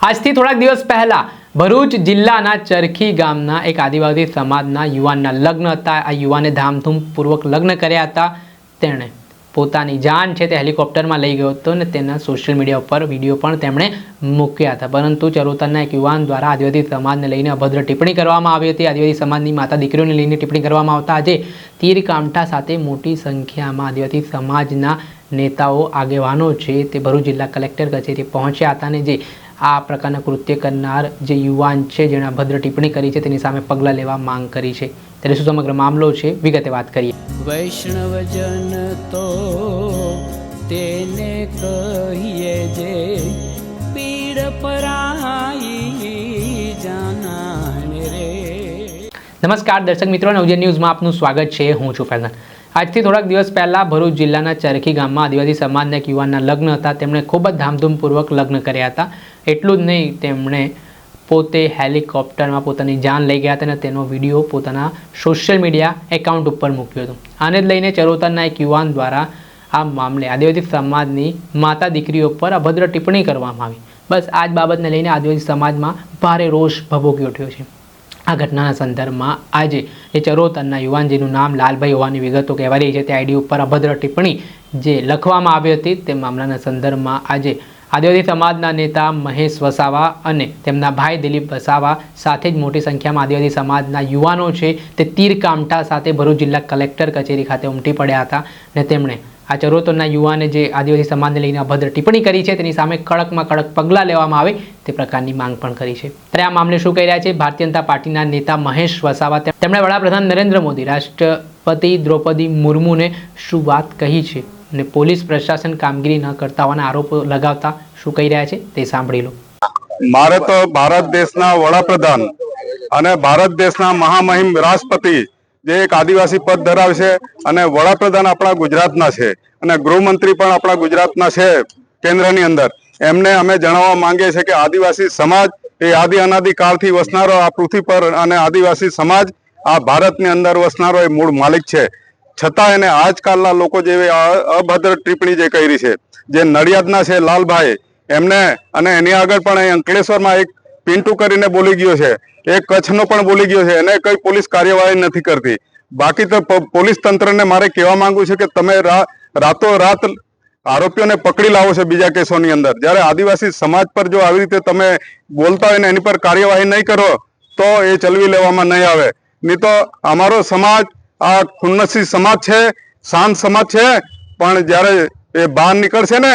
આજથી થોડાક દિવસ પહેલા ભરૂચ જિલ્લાના ચરખી ગામના એક આદિવાસી સમાજના યુવાનના લગ્ન હતા. આ યુવાને ધામધૂમપૂર્વક લગ્ન કર્યા હતા. તેણે પોતાની જાન છે તે હેલિકોપ્ટરમાં લઈ ગયો હતો અને તેના સોશિયલ મીડિયા ઉપર વીડિયો પણ તેમણે મૂક્યા હતા. પરંતુ ચરોતરના એક યુવાન દ્વારા આદિવાસી સમાજને લઈને અભદ્ર ટિપ્પણી કરવામાં આવી હતી. આદિવાસી સમાજની માતા દીકરીઓને લઈને ટિપ્પણી કરવામાં આવતા આજે તીર કામઠા સાથે મોટી સંખ્યામાં આદિવાસી સમાજના નેતાઓ આગેવાનો છે તે ભરૂચ જિલ્લા કલેક્ટર કચેરી પહોંચ્યા હતા અને જે આ પ્રકારના કૃત્ય કરનાર જે યુવાન છે જેણે અભદ્ર ટિપ્પણી કરી છે તેની સામે પગલાં લેવા માંગ કરી છે. ત્યારે શું સમગ્ર મામલો છે? વિગતે વાત કરીએ. વૈષ્ણવજન તો તેને કહીએ જે પીડ પરાઈ જાના રે. નમસ્કાર દર્શક મિત્રો નવજે ન્યૂઝમાં આપનું સ્વાગત છે. હું છું ફેઝન આજથી થોડાક દિવસ પહેલાં ભરૂચ જિલ્લાના ચરખી ગામમાં આદિવાસી સમાજના એક યુવાનના લગ્ન હતા. તેમણે ખૂબ જ ધામધૂમપૂર્વક લગ્ન કર્યા હતા. એટલું જ નહીં, તેમણે પોતે હેલિકોપ્ટરમાં પોતાની જાન લઈ ગયા હતા અને તેનો વીડિયો પોતાના સોશિયલ મીડિયા એકાઉન્ટ ઉપર મૂક્યો હતો. આને જ લઈને ચરોતરના એક યુવાન દ્વારા આ મામલે આદિવાસી સમાજની માતા દીકરીઓ પર અભદ્ર ટિપ્પણી કરવામાં આવી. બસ આ જ બાબતને લઈને આદિવાસી સમાજમાં ભારે રોષ ભભૂકી ઉઠ્યો છે. આ ઘટનાના સંદર્ભમાં આજે એ ચરોતરના યુવાનજીનું નામ લાલભાઈ હોવાની વિગતો કહેવા રહી છે. તે આઈડી ઉપર અભદ્ર ટિપ્પણી જે લખવામાં આવી હતી તે મામલાના સંદર્ભમાં આજે આદિવાસી સમાજના નેતા મહેશ વસાવા અને તેમના ભાઈ દિલીપ વસાવા સાથે જ મોટી સંખ્યામાં આદિવાસી સમાજના યુવાનો છે તે તીર કામઠા સાથે ભરૂચ જિલ્લા કલેક્ટર કચેરી ખાતે ઉમટી પડ્યા હતા અને તેમણે આ ચરોતરના યુવાને જે આદિવાસી સમાજને લઈને અભદ્ર ટિપ્પણી કરી છે, તેની સામે કડકમાં કડક પગલાં લેવામાં આવે તે પ્રકારની માંગ પણ કરી છે. ત્યારે આ મામલે શું કહી રહ્યા છે? ભારતીય જનતા પાર્ટીના નેતા મહેશ વસાવા તેમણે વડાપ્રધાન નરેન્દ્ર મોદી, રાષ્ટ્રપતિ દ્રૌપદી મુર્મુને શું વાત કહી છે અને પોલીસ પ્રશાસન કામગીરી ન કરતા હોવાના આરોપો લગાવતા શું કહી રહ્યા છે તે સાંભળી લો. મારે તો ભારત દેશના વડાપ્રધાન અને ભારત દેશના મહામહિમ રાષ્ટ્રપતિ જે એક આદિવાસી પદ ધરાવે છે અને વડાપ્રધાન આપણા ગુજરાતના છે અને ગૃહમંત્રી પણ આપણા ગુજરાતના છે કેન્દ્રની અંદર. એમને અમે જણાવવા માંગીએ છીએ કે આદિવાસી સમાજ એ આદિ અનાદિ કાળથી વસનારો આ પૃથ્વી પર અને આદિવાસી સમાજ આ ભારતની અંદર વસનારો એ મૂળ માલિક છે. છતાં એને આજકાલના લોકો જેવી અભદ્ર ટિપ્પણી જે કરી છે, જે નડિયાદના છે લાલભાઈ, એમને અને એની આગળ પણ અંકલેશ્વરમાં એક પિન્ટુ કરીને બોલી ગયો છે. એ કચ્છનો પણ બોલી ગયો છે એને કઈ પોલીસ કાર્યવાહી નથી કરતી. બાકી તો પોલીસ તંત્રને મારે કહેવા માંગુ છે કે તમે રાતો રાત આરોપીઓને પકડી લાવો છો બીજા કેસોની અંદર. જ્યારે આદિવાસી સમાજ પર જો આવી રીતે તમે બોલતા હોય ને એની પર કાર્યવાહી નહીં કરો, તો એ ચલવી લેવામાં નહીં આવે. નહીં તો અમારો સમાજ, આ ખુન્નસી સમાજ છે, શાંત સમાજ છે, પણ જ્યારે એ બહાર નીકળશે ને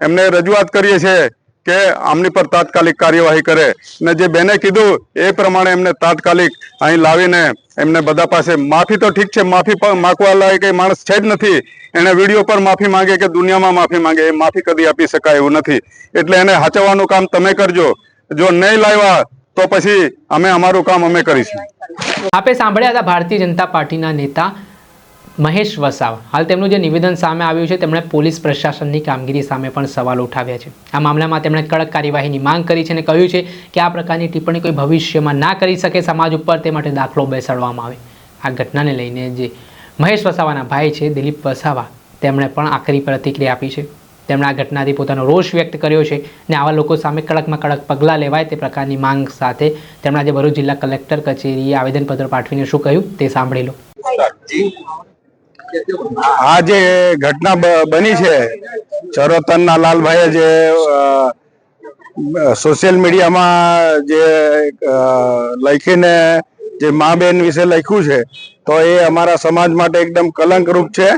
એમને રજૂઆત કરીએ છીએ કે આમની પર તાત્કાલિક કાર્યવાહી કરે. ને જે બેને કીધું એ પ્રમાણે એમને તાત્કાલિક અહીં લાવીને એમને બધા પાસે માફી તો ઠીક છે, માફી માગવા લાયક એ માણસ છે જ નથી. એને વીડિયો પર માફી માંગે કે દુનિયામાં માફી માંગે એ માફી કદી આપી શકાય એવું નથી. એટલે એને હાચવવાનું કામ તમે કરજો. જો નહીં લાવ્યા તો પછી અમે અમારું કામ અમે કરીશું. આપે સાંભળ્યા હતા ભારતીય જનતા પાર્ટીના નેતા મહેશ વસાવા. હાલ તેમનું જે નિવેદન સામે આવ્યું છે, તેમણે પોલીસ પ્રશાસનની કામગીરી સામે પણ સવાલ ઉઠાવ્યા છે. આ મામલામાં તેમણે કડક કાર્યવાહીની માંગ કરી છે અને કહ્યું છે કે આ પ્રકારની ટિપ્પણી કોઈ ભવિષ્યમાં ના કરી શકે સમાજ ઉપર, તે માટે દાખલો બેસાડવામાં આવે. આ ઘટનાને લઈને જે મહેશ વસાવાના ભાઈ છે, દિલીપ વસાવા, તેમણે પણ આખરી પ્રતિક્રિયા આપી છે. તેમણે આ ઘટનાથી પોતાનો રોષ વ્યક્ત કર્યો છે અને આવા લોકો સામે કડકમાં કડક પગલાં લેવાય તે પ્રકારની માંગ સાથે તેમણે આજે ભરૂચ જિલ્લા કલેક્ટર કચેરીએ આવેદનપત્ર પાઠવીને શું કહ્યું તે સાંભળી લો. આ જે ઘટના બની છે, ચરોતરના લાલભાઈએ જે સોશિયલ મીડિયામાં જે લખીને જે મા બેન વિશે લખ્યું છે, તો એ અમારા સમાજ માટે એકદમ કલંકરૂપ છે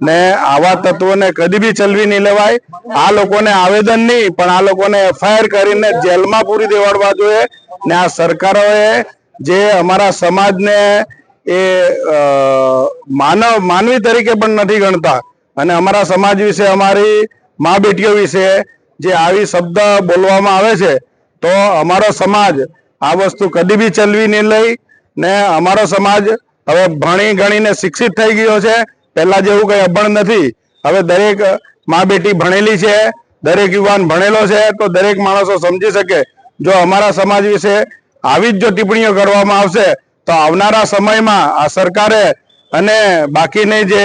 ને આવા તત્વોને કદી બી ચલવી નહીં લેવાય. આ લોકોને આવેદન નહીં, પણ આ લોકોને એફઆઈઆર કરીને જેલમાં પૂરી દેવાડવા જોઈએ ને આ સરકારોએ જે અમારા સમાજને એ માનવ, માનવી તરીકે પણ નથી ગણતા. અને અમારા સમાજ વિશે, અમારી મા બેટીઓ વિશે જે આવી શબ્દ બોલવામાં આવે છે, તો અમારો સમાજ આ વસ્તુ કદી બી ચલવી નહીં લઈ ને અમારો સમાજ હવે ભણી ગણીને શિક્ષિત થઈ ગયો છે. પહેલા જેવું કંઈ અભણ નથી. હવે દરેક મા બેટી ભણેલી છે, દરેક યુવાન ભણેલો છે, તો દરેક માણસો સમજી શકે. જો અમારા સમાજ વિશે આવી જ જો ટિપ્પણીઓ કરવામાં આવશે, તો આવનારા સમયમાં આ સરકારે અને બાકીની જે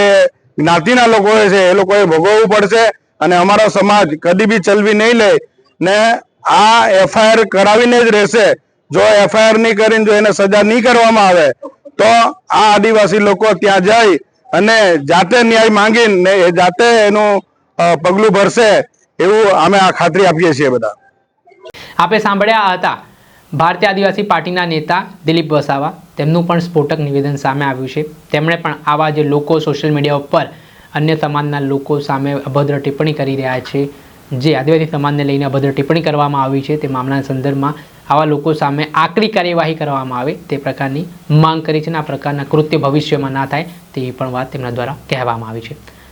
જ્ઞાતિના લોકો છે, એ લોકોએ ભોગવવું પડશે અને અમારો સમાજ કદી બી ચલવી નહીં લે ને આ એફઆઈઆર કરાવીને જ રહેશે. જો એફઆઈઆર નહીં કરીને જો એને સજા નહીં કરવામાં આવે, તો આ આદિવાસી લોકો ત્યાં જઈ અને જાતે ન્યાય માંગીને એ જાતે એનું પગલું ભરશે એવું અમે આ ખાતરી આપીએ છીએ બધા. આપે સાંભળ્યા હતા. ભારતીય આદિવાસી પાર્ટીના નેતા દિલીપ વસાવા, તેમનું પણ સ્ફોટક નિવેદન સામે આવ્યું છે. તેમણે પણ આવા જે લોકો સોશિયલ મીડિયા ઉપર અન્ય સમાજના લોકો સામે અભદ્ર ટિપ્પણી કરી રહ્યા છે, જે આદિવાસી સમાજને લઈને અભદ્ર ટિપ્પણી કરવામાં આવી છે, તે મામલાના સંદર્ભમાં આવા લોકો સામે આકરી કાર્યવાહી કરવામાં આવે, તે પ્રકારની માંગ કરી છે અને આ પ્રકારના કૃત્ય ભવિષ્યમાં ના થાય તેવી પણ વાત તેમના દ્વારા કહેવામાં આવી છે.